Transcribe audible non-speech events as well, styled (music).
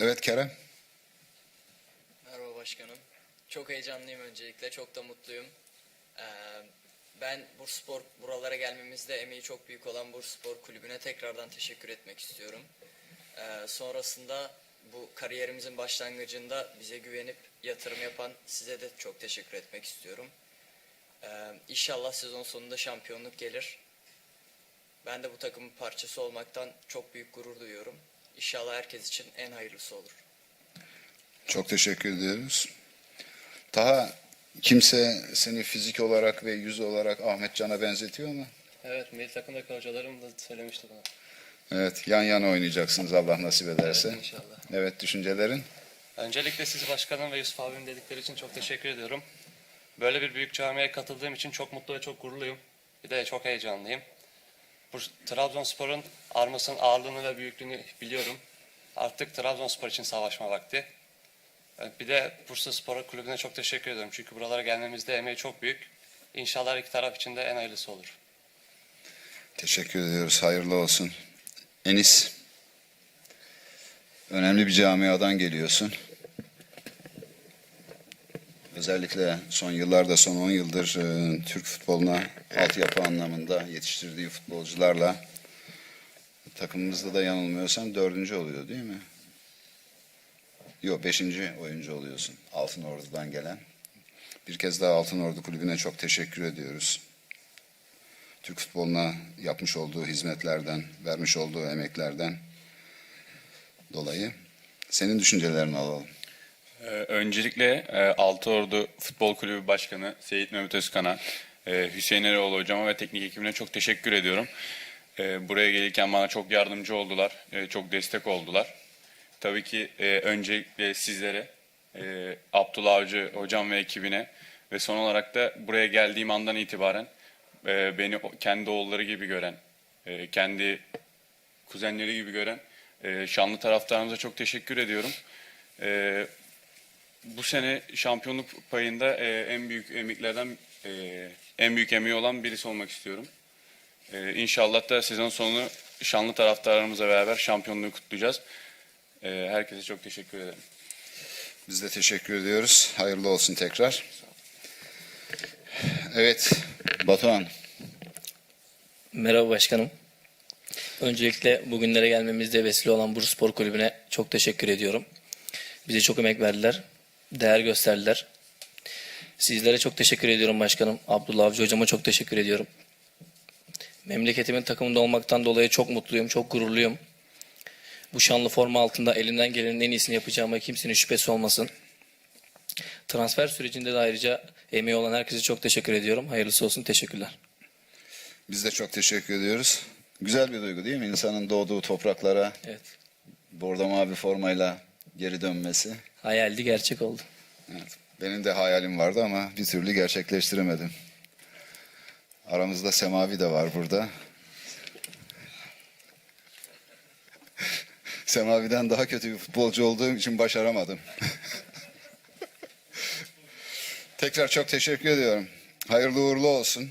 Evet Kerem. Merhaba başkanım. Çok heyecanlıyım öncelikle. Çok da mutluyum. Ee, ben Bursaspor buralara gelmemizde emeği çok büyük olan Bursaspor Kulübü'ne tekrardan teşekkür etmek istiyorum. Ee, sonrasında bu kariyerimizin başlangıcında bize güvenip yatırım yapan size de çok teşekkür etmek istiyorum. Ee, inşallah sezon sonunda şampiyonluk gelir. Ben de bu takımın parçası olmaktan çok büyük gurur duyuyorum. İnşallah herkes için en hayırlısı olur. Çok teşekkür ediyoruz. Daha kimse seni fizik olarak ve yüz olarak Ahmet Can'a benzetiyor mu? Evet, milli takımdaki hocalarım da söylemişti bana. Evet, yan yana oynayacaksınız Allah nasip ederse. Evet, inşallah. Evet, düşüncelerin? Öncelikle siz başkanım ve Yusuf abim dedikleri için çok teşekkür ediyorum. Böyle bir büyük camiaya katıldığım için çok mutlu ve çok gururluyum. Bir de çok heyecanlıyım. Trabzonspor'un armasının ağırlığını ve büyüklüğünü biliyorum. Artık Trabzonspor için savaşma vakti. Evet, Bir de Bursa Spor Kulübü'ne çok teşekkür ediyorum. Çünkü buralara gelmemizde emeği çok büyük. İnşallah iki taraf için de en hayırlısı olur. Teşekkür ediyoruz, hayırlı olsun. Enis, önemli bir camiadan geliyorsun. Özellikle son yıllarda, son 10 yıldır e, Türk futboluna altyapı anlamında yetiştirdiği futbolcularla takımımızda da yanılmıyorsam dördüncü oluyor değil mi? Yok beşinci oyuncu oluyorsun Altın Ordu'dan gelen. Bir kez daha Altın Ordu Kulübü'ne çok teşekkür ediyoruz. Türk futboluna yapmış olduğu hizmetlerden, vermiş olduğu emeklerden dolayı. Senin düşüncelerini alalım. Ee, Öncelikle e, Altıordu Futbol Kulübü Başkanı Seyit Mehmet Özkan'a, e, Hüseyin Eroğlu hocama ve teknik ekibine çok teşekkür ediyorum. E, Buraya gelirken bana çok yardımcı oldular, çok destek oldular. Tabii ki öncelikle sizlere, Abdullah Avcı hocam ve ekibine ve son olarak da buraya geldiğim andan itibaren beni kendi oğulları gibi gören, kendi kuzenleri gibi gören şanlı taraftarımıza çok teşekkür ediyorum. Bu sene şampiyonluk payında e, en büyük emeklerden e, en büyük emeği olan birisi olmak istiyorum. E, inşallah da sezon sonu şanlı taraftarlarımızla beraber şampiyonluğu kutlayacağız. E, herkese çok teşekkür ederim. Biz de teşekkür ediyoruz. Hayırlı olsun tekrar. Evet, Batuhan. Merhaba başkanım. Öncelikle bugünlere gelmemizde vesile olan Bursa Spor Kulübü'ne çok teşekkür ediyorum. Bize çok emek verdiler, değer gösterdiler. Sizlere çok teşekkür ediyorum başkanım. Abdullah Avcı hocama çok teşekkür ediyorum. Memleketimin takımında olmaktan dolayı çok mutluyum, çok gururluyum. Bu şanlı forma altında elimden gelenin en iyisini yapacağıma kimsenin şüphesi olmasın. Transfer sürecinde de ayrıca emeği olan herkese çok teşekkür ediyorum. Hayırlısı olsun, teşekkürler. Biz de çok teşekkür ediyoruz. Güzel bir duygu değil mi? İnsanın doğduğu topraklara Evet. bordo mavi formayla geri dönmesi. Hayaldi, gerçek oldu. Evet. Benim de hayalim vardı ama bir türlü gerçekleştiremedim. Aramızda Semavi de var burada. (laughs) Semavi'den daha kötü bir futbolcu olduğum için başaramadım. (laughs) Tekrar çok teşekkür ediyorum. Hayırlı uğurlu olsun.